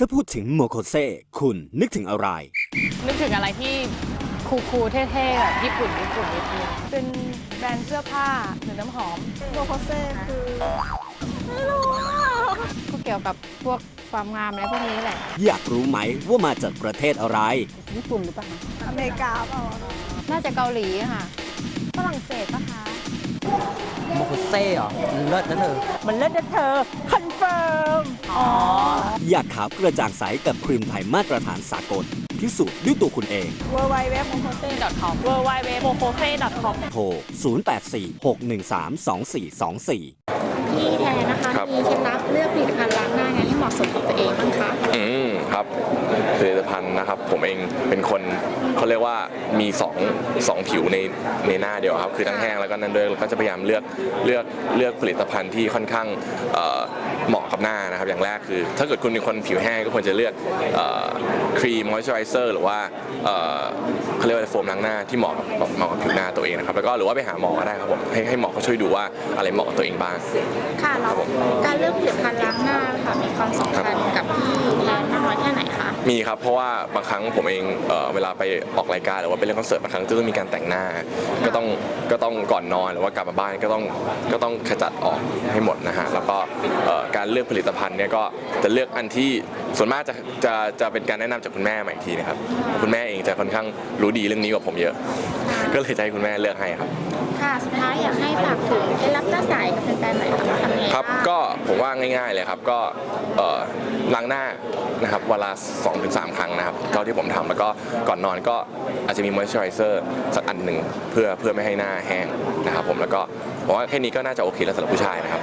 ถ้าพูดถึงโมโคเซคุณนึกถึงอะไร นึกถึงอะไรที่คูลๆเท่ๆแบบญี่ปุ่นญี่ปุ่นนิดนึงเป็นแบรนด์เสื้อผ้าหรือน้ำหอมโมโคเซ่คือไม่รู้อะก็เกี่ยวกับพวกความงามอะไรพวกนี้แหละ อยากรู้ไหมว่ามาจากประเทศอะไร ญี่ปุ่นหรือเปล่าคะอเมริกาเปล่าน่าจะเกาหลีค่ะ ฝรั่งเศสปะคะ โมโคเซ่เหรอเลิศนะเธอ มันเลิศนะเธอ คอนเฟิร์ม อ๋อ อยากขาวกระจ่างใสกับครีมไทยมาตรฐานสากลพิสูจน์ด้วยตัวคุณเอง w w w m o k o s e com w w w m o k o s e com โทร 0846132424พี่แทนนะคะ ครับ มีเคล็ดลับเลือกผลิตภัณฑ์ล้างหน้าไงให้เหมาะสมกับตัวเองบ้างคะ อืมครับผลิตภัณฑ์นะครับ ผมเองเป็นคนเขาเรียกว่ามีสองสองผิวในในหน้าเดียวครับ คือทั้งแห้งแล้วก็นั่นด้วยแล้วก็จะพยายามเลือกเลือกเลือกผลิตภัณฑ์ที่ค่อนข้างเอ่อ เหมาะกับหน้านะครับ อย่างแรกคือ ถ้าเกิดคุณเป็นคนผิวแห้งก็ควรจะเลือกเอ่อครีมมอยส์เจอไรเซอร์หรือว่าเอ่อเขาเรียกว่าอะไรโฟมล้างหน้าที่เหมาะกับเหมาะกับผิวหน้าตัวเองนะครับ แล้วก็หรือว่าไปหาหมอก็ได้ครับผมให้ให้หมอเขาช่วยดูว่าอะไรเหมาะกับตัวเองบ้างค่ะแล้วการเลือกผลิตภัณฑ์ล้างหน้าค่ะมีความสำคัญ มีครับเพราะว่าบางครั้งผมเองเอ่อเวลาไปออกรายการหรือว่าไปเล่นคอนเสิร์ตบางครั้งจะต้องมีการแต่งหน้า ก็ต้องก็ต้องก่อนนอนหรือว่ากลับมาบ้านก็ต้องก็ต้องขจัดออกให้หมดนะฮะแล้วก็เอ่อการเลือกผลิตภัณฑ์เนี่ยก็จะเลือกอันที่ส่วนมากจะจะจะเป็นการแนะนำจากคุณแม่มาอีกทีนะครับคุณแม่เองจะค่อนข้างรู้ดีเรื่องนี้กว่าผมเยอะ ก็เลยจะให้คุณแม่เลือกให้ครับ ค่ะ สุดท้ายอยากให้ฝากถึงเคล็ดลับหน้าใสกับแฟนๆหน่อยค่ะทำยังไงครับบ้าง ก็ผมว่าง่ายๆเลยครับก็เอ่อ ล้างหน้านะครับเวลา 2-3 ครั้งนะครับเท่าที่ผมทำแล้วก็ก่อนนอนก็อาจจะมีมอยส์เจอไรเซอร์สักอันหนึ่งเพื่อเพื่อไม่ให้หน้าแห้งนะครับผมแล้วก็ผมว่าแค่นี้ก็น่าจะโอเคแล้วสำหรับผู้ชายนะครับ